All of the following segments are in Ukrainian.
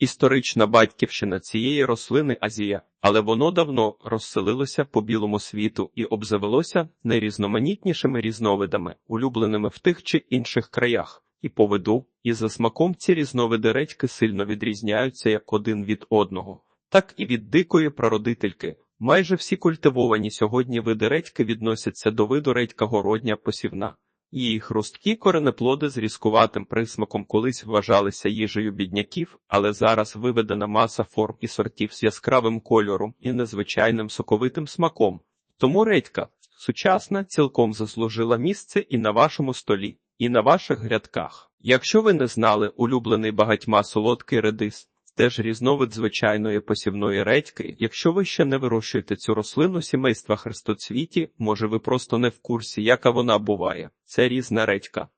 Історична батьківщина цієї рослини Азія, але воно давно розселилося по білому світу і обзавелося найрізноманітнішими різновидами, улюбленими в тих чи інших краях. І по виду, і за смаком ці різновиди редьки сильно відрізняються як один від одного, так і від дикої прародительки. Майже всі культивовані сьогодні види редьки відносяться до виду редька городня посівна. Її хрусткі коренеплоди з різкуватим присмаком колись вважалися їжею бідняків, але зараз виведена маса форм і сортів з яскравим кольором і незвичайним соковитим смаком. Тому редька сучасна цілком заслужила місце і на вашому столі, і на ваших грядках. Якщо ви не знали улюблений багатьма солодкий редис, теж різновид звичайної посівної редьки. Якщо ви ще не вирощуєте цю рослину сімейства хрестоцвіті, може ви просто не в курсі, яка вона буває. Це різна редька.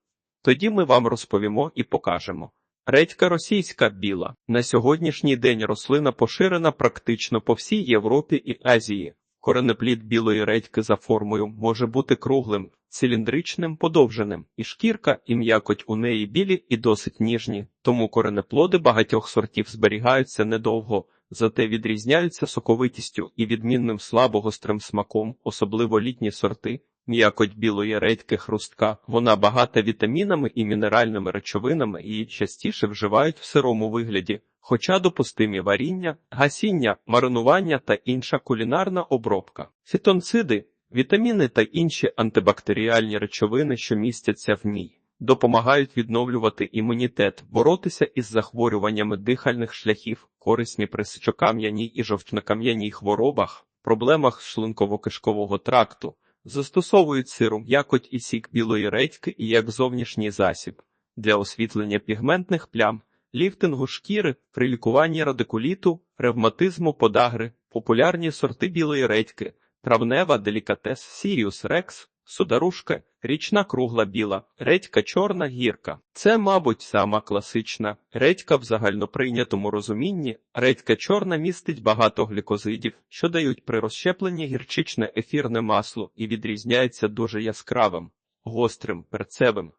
Тоді ми вам розповімо і покажемо. Редька російська біла. На сьогоднішній день рослина поширена практично по всій Європі і Азії. Коренеплід білої редьки за формою може бути круглим, циліндричним, подовженим, і шкірка і м'якоть у неї білі і досить ніжні, тому коренеплоди багатьох сортів зберігаються недовго, зате відрізняються соковитістю і відмінним слабогострим смаком, особливо літні сорти. М'якоть білої редьки хрустка, вона багата вітамінами і мінеральними речовинами і частіше вживають в сирому вигляді, хоча допустимі варіння, гасіння, маринування та інша кулінарна обробка. Фітонциди, вітаміни та інші антибактеріальні речовини, що містяться в ній, допомагають відновлювати імунітет, боротися із захворюваннями дихальних шляхів, корисні при сечокам'яній і жовчнокам'яній хворобах, проблемах шлунково-кишкового тракту. Застосовують сиру, якоть і сік білої редьки і як зовнішній засіб для освітлення пігментних плям, ліфтингу шкіри, при лікуванні радикуліту, ревматизму, подагри, популярні сорти білої редьки, травнева делікатес Сіріус Рекс, сударушка, річна кругла біла, редька чорна гірка. Це, мабуть, сама класична редька в загальноприйнятому розумінні. Редька чорна містить багато глікозидів, що дають при розщепленні гірчичне ефірне масло і відрізняється дуже яскравим, гострим, перцевим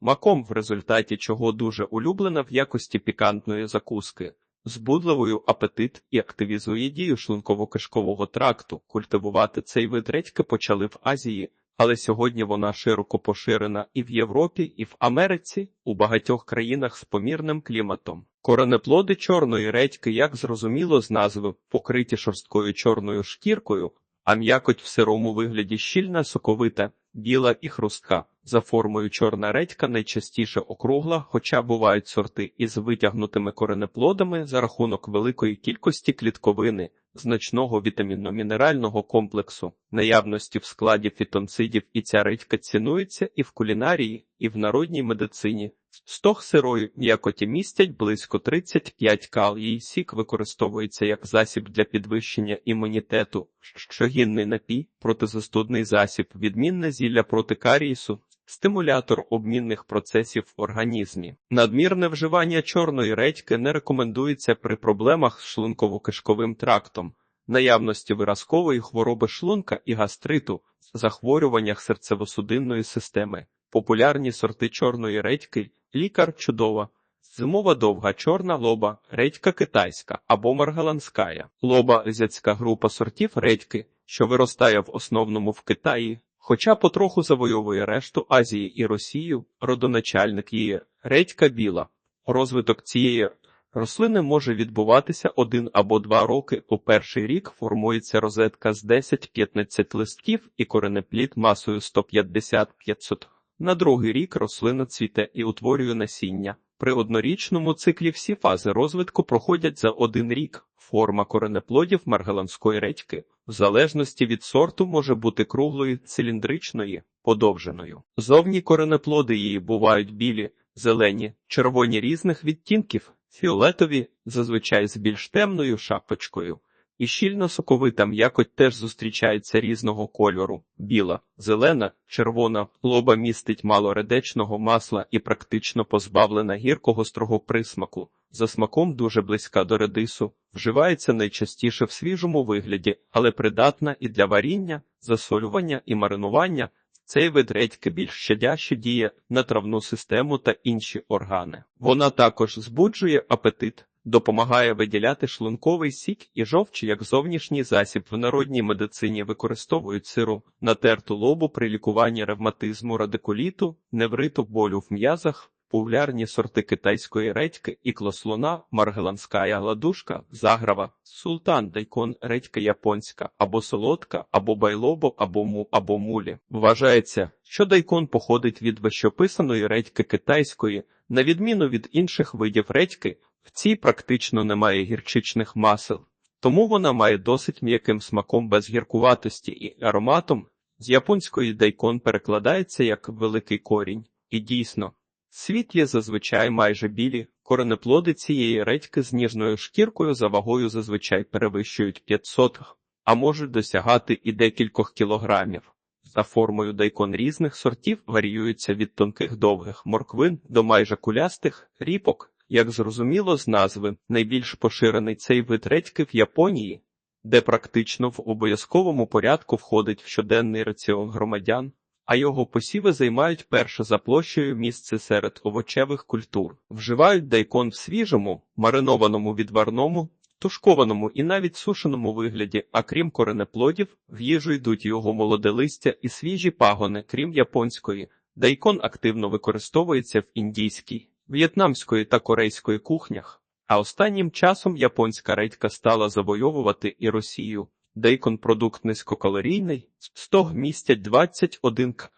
маком, в результаті чого дуже улюблена в якості пікантної закуски. Збудливою апетит і активізує дію шлунково-кишкового тракту. Культивувати цей вид редьки почали в Азії, але сьогодні вона широко поширена і в Європі, і в Америці, у багатьох країнах з помірним кліматом. Коренеплоди чорної редьки, як зрозуміло з назви, покриті шорсткою чорною шкіркою, а м'якоть в сирому вигляді щільна, соковита, біла і хрустка. За формою чорна редька найчастіше округла, хоча бувають сорти із витягнутими коренеплодами за рахунок великої кількості клітковини, значного вітамінно-мінерального комплексу, наявності в складі фітонцидів і ця редька цінується і в кулінарії, і в народній медицині. Стог сирої м'якоті містять близько 35 кал. Її сік використовується як засіб для підвищення імунітету, щогінний напій, протизастудний засіб, відмінне зілля проти карієсу, стимулятор обмінних процесів в організмі. Надмірне вживання чорної редьки не рекомендується при проблемах з шлунково-кишковим трактом, наявності виразкової хвороби шлунка і гастриту, захворюваннях серцево-судинної системи. Популярні сорти чорної редьки, лікар чудова, зимова довга чорна лоба, редька китайська або маргаланська, лоба азіатська група сортів редьки, що виростає в основному в Китаї, хоча потроху завойовує решту Азії і Росію, родоначальник її редька біла. Розвиток цієї рослини може відбуватися один або два роки. У перший рік формується розетка з 10-15 листків і коренеплід масою 150-500 на другий рік рослина цвіте і утворює насіння. При однорічному циклі всі фази розвитку проходять за один рік. Форма коренеплодів маргаланської редьки, в залежності від сорту, може бути круглою, циліндричною, подовженою. Зовні коренеплоди її бувають білі, зелені, червоні різних відтінків, фіолетові, зазвичай з більш темною шапочкою. І щільно соковита м'якоть теж зустрічається різного кольору: біла, зелена, червона, лоба містить мало редечного масла і практично позбавлена гіркого строго присмаку. За смаком дуже близька до редису, вживається найчастіше в свіжому вигляді, але придатна і для варіння, засолювання і маринування. Цей вид редьки більш щадяще діє на травну систему та інші органи. Вона також збуджує апетит допомагає виділяти шлунковий сік і жовч як зовнішній засіб. В народній медицині використовують сиру натерту лобу при лікуванні ревматизму, радикуліту, невриту, болю в м'язах, популярні сорти китайської редьки, іклослона, маргеланська ладушка, заграва, султан, дайкон, редька японська, або солодка, або байлобо, або му, або мулі. Вважається, що дайкон походить від вищописаної редьки китайської, на відміну від інших видів редьки, в цій практично немає гірчичних масел, тому вона має досить м'яким смаком без гіркуватості і ароматом. З японської дайкон перекладається як великий корінь, і дійсно. Світлі зазвичай майже білі, коренеплоди цієї редьки з ніжною шкіркою за вагою зазвичай перевищують 500, а можуть досягати і декількох кілограмів. За формою дайкон різних сортів варіюється від тонких довгих морквин до майже кулястих ріпок. Як зрозуміло з назви, найбільш поширений цей вид редьки в Японії, де практично в обов'язковому порядку входить в щоденний раціон громадян, а його посіви займають перше за площею місце серед овочевих культур. Вживають дайкон в свіжому, маринованому відварному, тушкованому і навіть сушеному вигляді, а крім коренеплодів, в їжу йдуть його молоде листя і свіжі пагони, крім японської. Дайкон активно використовується в індійській, в'єтнамської та корейської кухнях. А останнім часом японська редька стала завойовувати і Росію. Дейкон продукт низькокалорійний, стог містять 21 к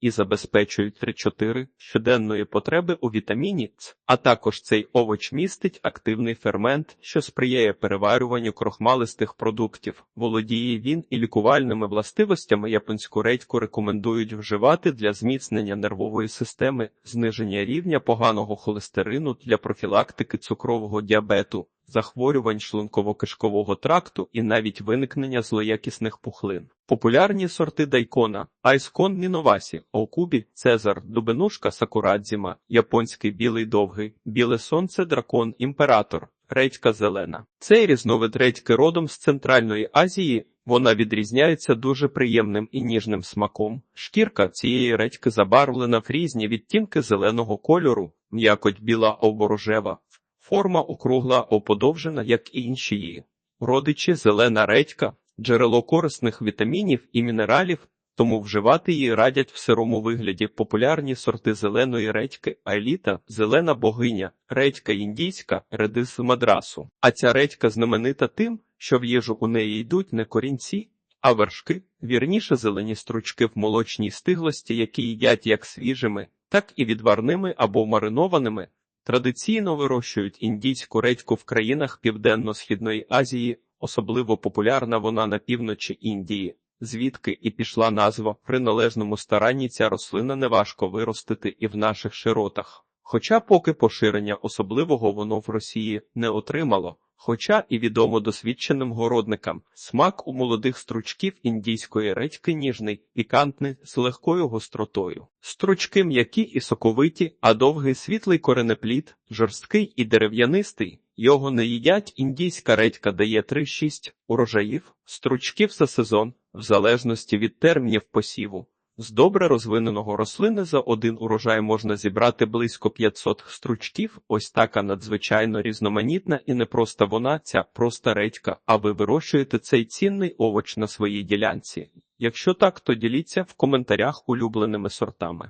і забезпечують 3-4 щоденної потреби у вітаміні Ц, а також цей овоч містить активний фермент, що сприяє переварюванню крохмалистих продуктів. Володіє він і лікувальними властивостями. Японську редьку рекомендують вживати для зміцнення нервової системи, зниження рівня поганого холестерину для профілактики цукрового діабету захворювань шлунково-кишкового тракту і навіть виникнення злоякісних пухлин. Популярні сорти дайкона, айскон міновасі, окубі, цезар, дубенушка, сакурадзіма, японський білий довгий, біле сонце, дракон, імператор, редька зелена. Цей різновид редьки родом з Центральної Азії. Вона відрізняється дуже приємним і ніжним смаком. Шкірка цієї редьки забарвлена в різні відтінки зеленого кольору, м'якоть біла або рожева, Форма округла оподовжена, як і інші її. Родичі зелена редька, джерело корисних вітамінів і мінералів, тому вживати її радять в сирому вигляді популярні сорти зеленої редьки, айліта, зелена богиня, редька індійська, редис мадрасу. А ця редька знаменита тим, що в їжу у неї йдуть не корінці, а вершки, вірніше зелені стручки в молочній стиглості, які їдять як свіжими, так і відварними або маринованими. Традиційно вирощують індійську редьку в країнах Південно-Східної Азії, особливо популярна вона на півночі Індії, звідки і пішла назва при належному старанні ця рослина неважко виростити і в наших широтах. Хоча поки поширення особливого воно в Росії не отримало. Хоча і відомо досвідченим городникам, смак у молодих стручків індійської редьки ніжний, пікантний, з легкою гостротою. Стручки м'які і соковиті, а довгий світлий коренеплід, жорсткий і дерев'янистий. Його не їдять, індійська редька дає 3-6 урожаїв, стручків за сезон, в залежності від термінів посіву. З добре розвиненого рослини за один урожай можна зібрати близько 500 стручків. Ось така надзвичайно різноманітна і не просто вона, ця проста редька, а ви вирощуєте цей цінний овоч на своїй ділянці. Якщо так, то діліться в коментарях улюбленими сортами.